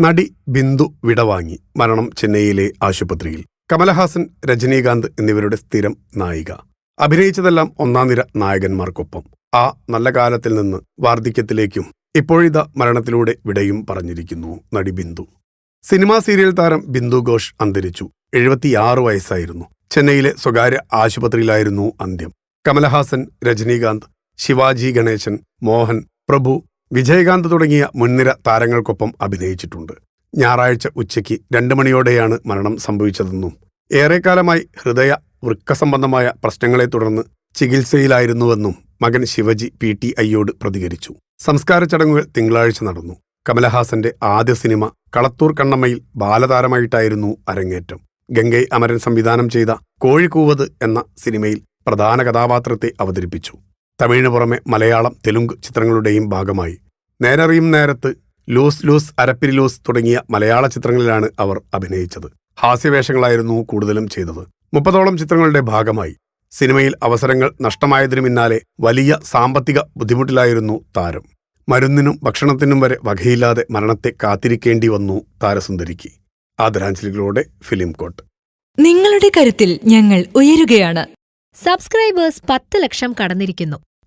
നടി ബിന്ദു വിടവാങ്ങി മരണം ചെന്നൈയിലെ ആശുപത്രിയിൽ. കമലഹാസൻ രജനീകാന്ത് എന്നിവരുടെ സ്ഥിരം നായിക. അഭിനയിച്ചതെല്ലാം ഒന്നാം നിര നായകന്മാർക്കൊപ്പം. ആ നല്ല കാലത്തിൽ നിന്ന് വാർദ്ധക്യത്തിലേക്കും ഇപ്പോഴിത മരണത്തിലൂടെ വിടയും പറഞ്ഞിരിക്കുന്നു നടി ബിന്ദു. സിനിമാ സീരിയൽ താരം ബിന്ദു ഘോഷ് അന്തരിച്ചു. എഴുപത്തിയാറ് വയസ്സായിരുന്നു. ചെന്നൈയിലെ സ്വകാര്യ ആശുപത്രിയിലായിരുന്നു അന്ത്യം. കമലഹാസൻ രജനീകാന്ത് ശിവാജി ഗണേശൻ മോഹൻ പ്രഭു വിജയകാന്ത് തുടങ്ങിയ മുൻനിര താരങ്ങൾക്കൊപ്പം അഭിനയിച്ചിട്ടുണ്ട്. ഞായറാഴ്ച ഉച്ചയ്ക്ക് രണ്ട് മണിയോടെയാണ് മരണം സംഭവിച്ചതെന്നും ഏറെക്കാലമായി ഹൃദയ വൃക്ക സംബന്ധമായ പ്രശ്നങ്ങളെ തുടർന്ന് ചികിത്സയിലായിരുന്നുവെന്നും മകൻ ശിവജി പി ടി ഐയോട് പ്രതികരിച്ചു. സംസ്കാര ചടങ്ങുകൾ തിങ്കളാഴ്ച നടന്നു. കമലഹാസന്റെ ആദ്യ സിനിമ കളത്തൂർ കണ്ണമ്മയിൽ ബാലതാരമായിട്ടായിരുന്നു അരങ്ങേറ്റം. ഗംഗൈ അമരൻ സംവിധാനം ചെയ്ത കോഴിക്കൂവത് എന്ന സിനിമയിൽ പ്രധാന കഥാപാത്രത്തെ അവതരിപ്പിച്ചു. തമിഴിന് പുറമെ മലയാളം തെലുങ്ക് ചിത്രങ്ങളുടെയും ഭാഗമായി. നേരറിയും നേരത്ത് ലൂസ് ലൂസ് അരപ്പിരി ലൂസ് തുടങ്ങിയ മലയാള ചിത്രങ്ങളിലാണ് അവർ അഭിനയിച്ചത്. ഹാസ്യവേഷങ്ങളായിരുന്നു കൂടുതലും ചെയ്തത്. മുപ്പതോളം ചിത്രങ്ങളുടെ ഭാഗമായി. സിനിമയിൽ അവസരങ്ങൾ നഷ്ടമായതിനു പിന്നാലെ വലിയ സാമ്പത്തിക ബുദ്ധിമുട്ടിലായിരുന്നു താരം. മരുന്നിനും ഭക്ഷണത്തിനും വരെ വകയില്ലാതെ മരണത്തെ കാത്തിരിക്കേണ്ടി വന്നു താരസുന്ദരിക്ക്. ആദരാഞ്ജലികളോടെ ഫിലിം കോട്ട് നിങ്ങളുടെ കരുത്തിൽ ഞങ്ങൾ ഉയരുകയാണ്. സബ്സ്ക്രൈബേഴ്സ് പത്ത് ലക്ഷം കടന്നിരിക്കുന്നു.